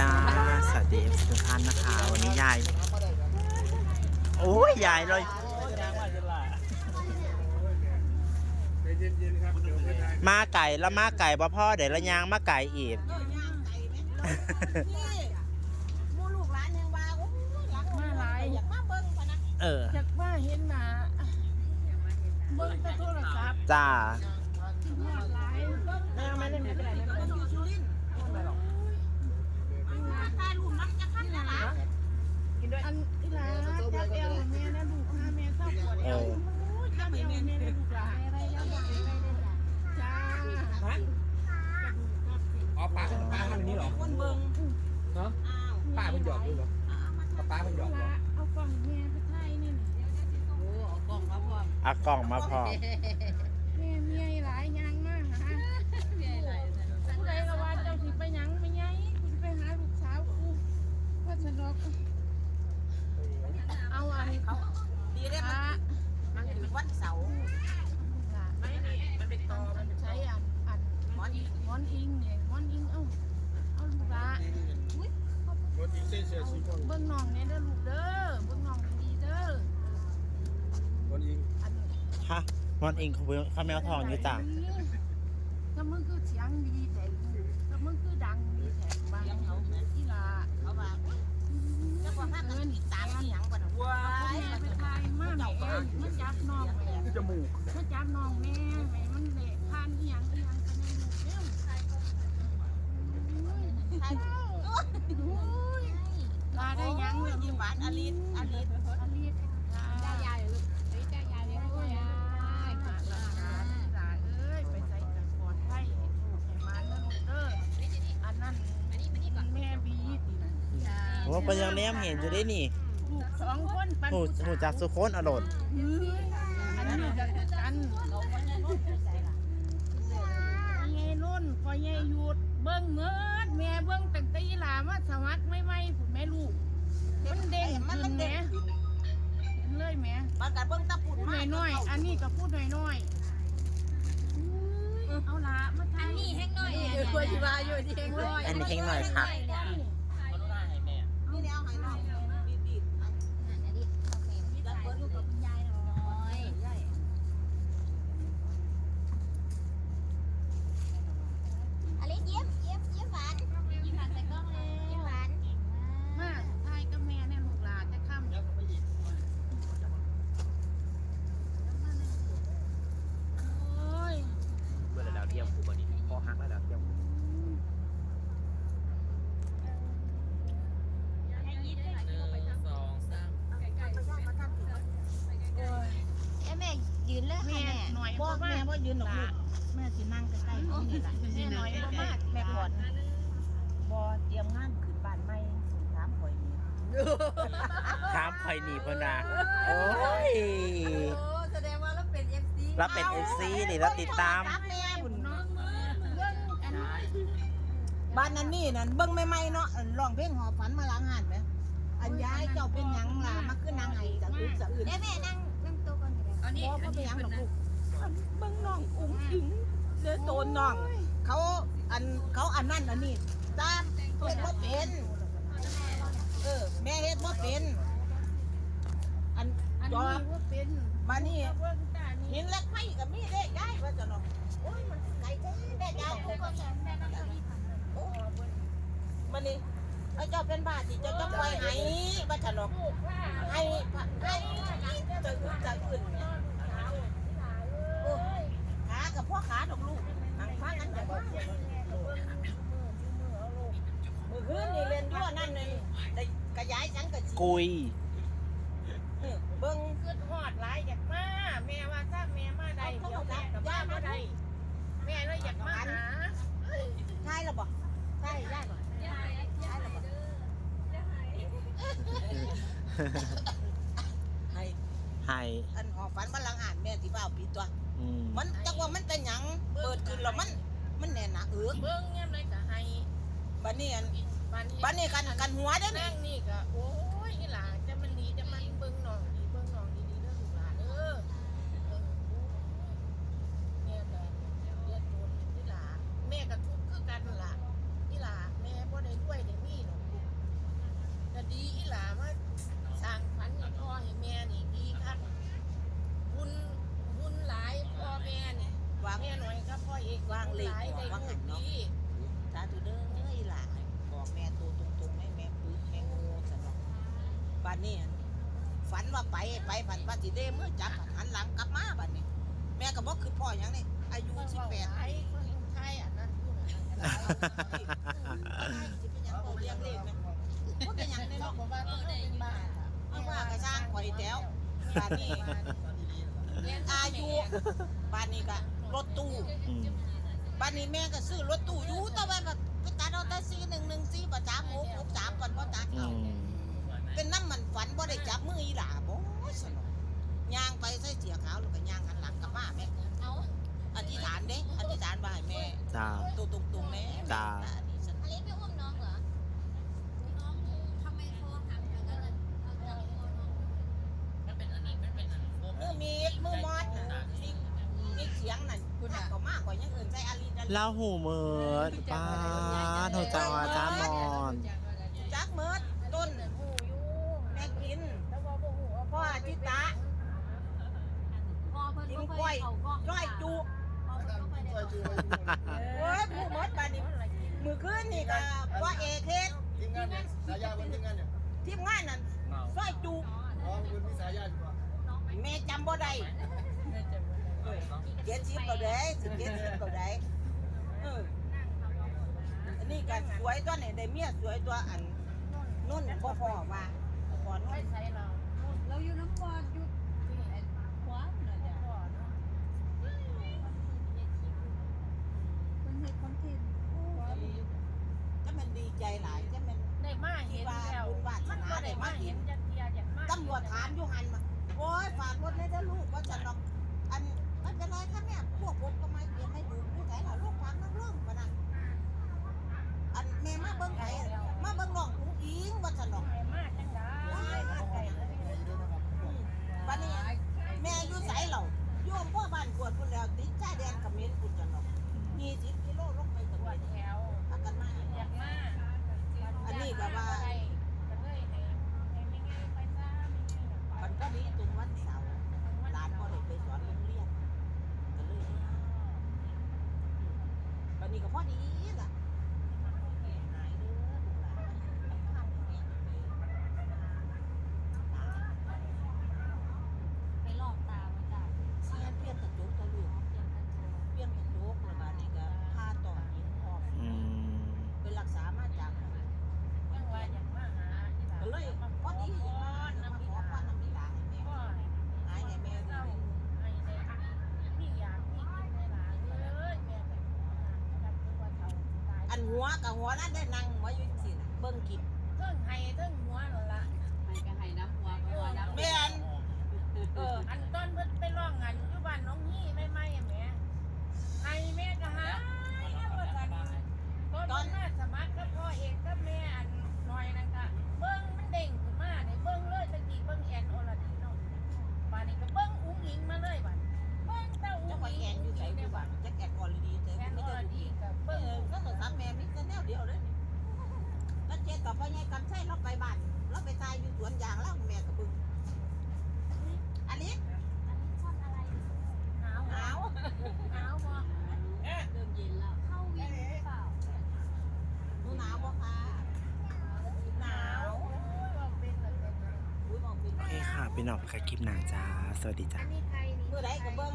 จ้า สวัสดีทุกท่านนะคะ วันนี้ยาย โอ้ยยายเลย มาไก่แล้วมาไก่บ่พ่อเดี๋ยวละยางมาไก่อีก เออย่างไก่ไหมนี่หมูลูกหลานยังว่าโอ้ยหลักมาหลายอยากมาเบิ่งพะนะเอออยากว่าเห็นหนาเบิ่งแต่โทรศัพท์จ้ามาหลายเบิ่ง เออมาเล่นไม่เป็นไรไม่เป็นไรอยู่สุรินทร์ถ่ายรูปนักจะขั้นนะล่ะ อันอีหลาจับเอวแม่นะลูกพาแม่เข้าปวดเอวโอ้ยจับเอวแม่นะลูกหลานอะไรแล้วบอกไปได้จ้าอ๋อป้าป้าทำอย่างนี้เหรอคนเบิ่งเนาะอ้าวป้าเป็นหยอกด้วยเหรออ้าวมาป้าป้าเป็นหยอกเหรอลาเอากล่องแม่ไปถ่ายนี่น่ะโอ้เอากล้องมาพร้อมเอากล่องมาพร้อมแม่เมียหลายยางมากหาผู้ใดก็ว่าเจ้าสิไปหยังไม่ไงกูสิไปหาลูกสาวกูว่าสนอกเอาอัน เขาดีได้ พ มั ระ นมันเป็น วันเสาร์ไม่นี่มันเป็นตอมันใช้อันอันหมอนอีกมอนอิงเนี่ยมอนอิงเอ้าเอาลูกละรถอีเซ่เสียชีวิตเบิ่งน้องเนี่ยเด้อลูกเด้อเบิ่งน้องดีๆเด้อรถยิงอันฮะมันเองเขาเขาแมวทองอยู่จ้าถ้ามึงคือเสียงดีแต่ถ้ามึงคือดังดีแต่บางเขาอีหลาเขาว่าเจ้าพ่อพากันติดตาม มันจับน้องแม่จมูกมันจับน้องแม่แม่มันเละทานเอียังอียงกันในลูเด้อถ่ยลาได้ยังเลยยิ้มหวานอลิสอลิสอลิศจ้ายายลูกจ้ายายเลยโอ้ยายมาลาลาเอ้ยไปใส่แต่ปอดภัยให้ลูกให้มันนะลูกเด้ออันนั้นแม่บีตินะโอ้ป็นยังแนมเห็นอยู่ได้นี่ สองคนปันหูหูจากสุโคนอรดเฮ้ยอันนี้จะกันเราก็ยังรู้ใจล่ะยายนุ่นพอยายหยุดเบิ่งเมิดแม่เบิ่งตั้งแต่อีหลามาสมัครไม่ไม่ผุดแม่ลูกมันเด้งมันขึ้มันนแหม่เด้งขึ้นเห็นเลยแหม่มันกัเบิ่งตะปุ่นพูดมาหน่อยๆอันนี้ก็พูดหน่อยๆเอาละมาทายนี่แห้งหน่อยเออควรสิว่าอยู่ที่เฮงน้อยอันนี้เฮงหน่อยค่ะ นี่แนวให้น้องบีบีดับเบิ้ลลูกกับคุณยายหน่อยยาย อลิยิ้มยิ้มยิ้มหวานยิ้มหวานใส่กล้องเลยยิ้มหวานเก่งมาก มาทายกับแม่เนี่ยลูกหลานจะข้ามโอ้ย เมื่อระดับเทียมกูบอดี้พอหักระดับเทียมกู เอ้ยแม่ยืน เลยค่ะแม่แม่หน่อยบ่บ่แม่มากบ่ยืนดอกลูกแม่สินั่งใกล้ๆนี่ล่ะแม่หน่อยบ่มากแม่ก่อนบ่เตรียมงานขึ้นบ้านใหม่ส่งถามข่อยนี่ถามใครหนีเพิ่นนะโอ้ยแสดงว่าเราเป็น FC เราเป็น FC นี่เราติดตามแม่บุญน้องเรื่องอันบ้านนั้นนี่นั่นเบิ่งใหม่ๆเนาะอันร้องเพลงหอฝันมาล้างหานไหมอันยายเจ้าเป็นหยังล่ะมาคือนางไห้จะอึดจะอื่นเดี๋ยวแม่นั่งนั่งโต๊ะก่อ นก็ได้อันนี้บ่เป็นยังดอกลูกเบิ่งน้องอุ้งอิงเด้อโตนน้อง เขาอันเขาอันนั้นอันนี้ตามเฮ็ดบ่เป็น เออ แม่เฮ็ดบ่เป็น อันอันจนี้อว่าเป็นมานี่หินเล็กไฟก็มีเด้ยายว่าจะเนาะโอ้ยมันไกลเด้แม่ยายโอ้มานี่ไอ้เจ้าเป็นบ้าสิเจ้าต้องปล่อยให้ว่าจะเนาะให้ให้จะอึดจะอื่นเนี่ย กับพ่อขาดอกลูกหังฟ้ากันจะบอกมือคืนนี่เล่นยั่วนั่นเลยได้ขยายสังกะสีกุยเออเบิ่งคือหอดหลายอยากมาแม่ว่าถ้าแม่มาได้เดี๋ยวแม่กับบ้ามาได้แม่เลยอยากมาหาใช่หรอบ่ใช่ได้บ่ใช่หรอบ่ให้ให้อันหอฝันบัลลังก์อ่านแม่ที่ว่าเอาปิดตัว อืมมันจักว่ามันเป็นหยังเปิดขึ้นแล้วมัน มันแน่นหนาเอือกเบิ่งยังไงก็ให้บัดนี้อันบ้านนี้บัดนี้กันกันหัวเด้อนี่นั่งนี่ก็โอ้ยอีหลา วางเลยกว่างหันเนาะสาตุเด้อเฮ้ยหลายบอกแม่ตัวตรงๆให้แม่ปื้ดแม่งูสนองบ้านนี้ฝันว่าไปไปฝันว่าสิเด้เมื่อจับหันหลังกลับมาบ้านนี้ แม่ก็บอกคือพ่ออย่างนี้อายุสิบแปดไอ้คนไทยอันนั้นพูดอะไรกันแล้วเรียงเลขไหมก็เป็นอย่างนี้เนาว่าเป็นบ้านเพราะว่ากระช่างคอยแถวบ้านนี้อายุบ้านนี้ก็ รถตู้อืมบัดนี้แม่ก็ซื้อรถตู้อยู่แต่ว่าแบบไปตัดเอาแต่ซีหนึ่งหนึ่งซีประจามหกหกสามก่อนบ่ตัดอืเอามเป็นน้ำมันฝันบ่ได้จับมืออีหล่าบ่สนุกย่างไปใส่เสียขาวแล้วก็ย่างหันหลังกลับมาแม่เอาอธิษฐานเด้อธิษฐานว่าให้แม่จ้าตัวตรงๆแม่จ้า อธิษฐาน อลิสไปอุ้มน้องเหรอ น้องทำไมโทรถามอย่างนั้นเลยเอาจากโทรน้อง มือมีดมือมอดน่ะมีมีเสียงนั่น คุณน่ะก็มากกว่าอยังอื่นใส่อลิดอลิเล่าหูเมิดป้าโทรจาอาจารย์มอนจักเมิดต้นหูอยู่แม่กินแต่ว่าบ่หูว่าพ่ออธิตะพอเพิ่นกินก็กเคล้วยยเขาก็จ้อยจุพอเพิ่นก็เคยได้บอกโอ้ยผู้หมดบาดนี้มือคืนนี่ก็พ่อเอกเฮ็ดทีมงานเนี่ยสายยาเป็นทีมงานเนี่ยทีมงานนั่นซอยจุน้องคุณมีสายยาอยู่ป่ะแม่จำบ่ได้ เจ็ดสิบก็ได้สิเจ็ดสิบก็ได้เอออันนี้ก็สวยตัวนี่ได้เมียสวยตัวอันนุ่นบ่พอว่าพอนุ่นใช่เราเราอยู่น้ำบอดอยู่ขวาเนาะจ้ะพ่อเนเพิ่นคนเทนต์จะมันดีใจหลายจะมันได้มาเห็นแล้วมันก็ได้มาเห็นจักเทียอยากมาตำรวจถามอยู่หันมาโอ้ยฝากรถเลยเด้อลูกว่าจะนอกอัน ไม่เป็นไรค่ะแม่พวกผมก็ไม่เปลี่ยนไม่ดูผู้ใจล่ะลูกฟังนั่งเรื่องปะนะอันแม่มาเบิ่งไผมาเบิ่งน้องผู้หญิงว่าจะนอก ได้มาจังได้ได้ วันนี้แม่อยู่ไสเหล่าอยู่อำเภอบ้านกวดพุ่นแล้วติดชายแดนเขมรพุ่นจะนอก20กิโลลงไปตรง ปวด นี้ แถว พากันมา อยากมาก็เลยให้ให้ไม่ง่ายไปซะไม่ง่าย มันก็มีตรงวันเสาร์หลานก็ได้ไปสอนโรงเรียนก็เลยวันนี้ก็พอดีล่ะหายเด้อลูกหลานไปข้ามแม่ไป ไปหลอกตามาจ้ะ เสียเปลี่ยนกระจกตะลูกเปลี่ยนกระจกแล้วบาดนี้ก็พาต่อยิงออก อืม ไปรักษามาจาก ยังว่าอยากมาหาที่ ก็ เลยพอดีอย่างนั้นมาขอพรน้ำดีหลานให้แม่ก็หายให้แม่เศดีร้าให้ได้มีอยากมีกินในหลานเลยแม่แบบจับตัวเท่าตายอันหัวกับหัวนั้นได้นั่งหัวอยู่สิเบิ่งกินเทิงไห้เทิงหัวเลย พี่น้องไปคลิปหน้าจ้า สวัสดีจ้า เมื่อไกับเบิ้ง